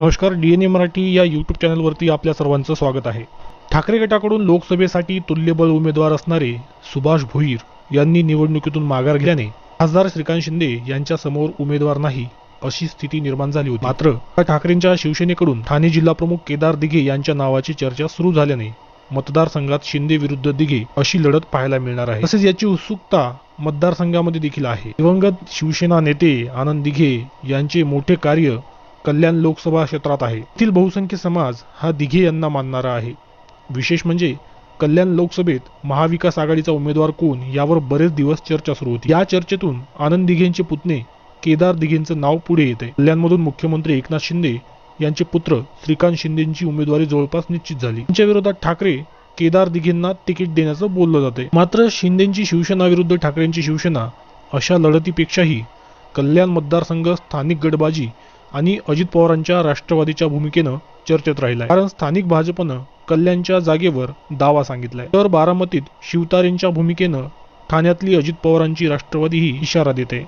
नमस्कार D N A Marathi या YouTube चॅनलवरती आपल्या सर्वांचं स्वागत आहे. ठाकरे गटाकडून लोकसभेसाठी तुल्यबळ उमेदवार असणारे सुभाष भोईर यांनी निवडणुकीतून माघार घेतल्याने खासदार श्रीकांत शिंदे यांच्या समोर उमेदवार नाही अशी स्थिती निर्माण झाली होती. मात्र ठाकरेंच्या शिवसेनेकडून ठाणे जिल्हाप्रमुख केदार दिघे यांच्या नावाची चर्चा सुरू झाल्याने मतदारसंघात शिंदे विरुद्ध दिघे अशी लढत पाहायला मिळणार आहे. तसेच याची उत्सुकता मतदारसंघामध्ये देखील आहे. दिवंगत शिवसेना नेते आनंद दिघे यांचे मोठे कार्य कल्याण लोकसभा क्षेत्रात आहे. येथील बहुसंख्य समाज हा दिघे यांना मानणारा आहे. विशेष म्हणजे कल्याण लोकसभेत महाविकास आघाडीचा उमेदवार कोण यावर बरेच दिवस चर्चा सुरू होती. या चर्चेतून आनंद दिघेंचे पुतणे केदार दिघेंचं नाव पुढे येते. कल्याणमधून मुख्यमंत्री एकनाथ शिंदे यांचे पुत्र श्रीकांत शिंदेची उमेदवारी जवळपास निश्चित झाली. त्यांच्या विरोधात ठाकरे केदार दिघेंना तिकीट देण्याचं बोललं जाते. मात्र शिंदेची शिवसेना विरुद्ध ठाकरेंची शिवसेना अशा लढतीपेक्षाही कल्याण मतदारसंघ स्थानिक गटबाजी आणि अजित पवारांच्या राष्ट्रवादीच्या भूमिकेनं चर्चेत राहिलाय. कारण स्थानिक भाजपनं कल्याणच्या जागेवर दावा सांगितलाय. तर बारामतीत शिवतारेंच्या भूमिकेनं ठाण्यातली अजित पवारांची राष्ट्रवादी ही इशारा देते.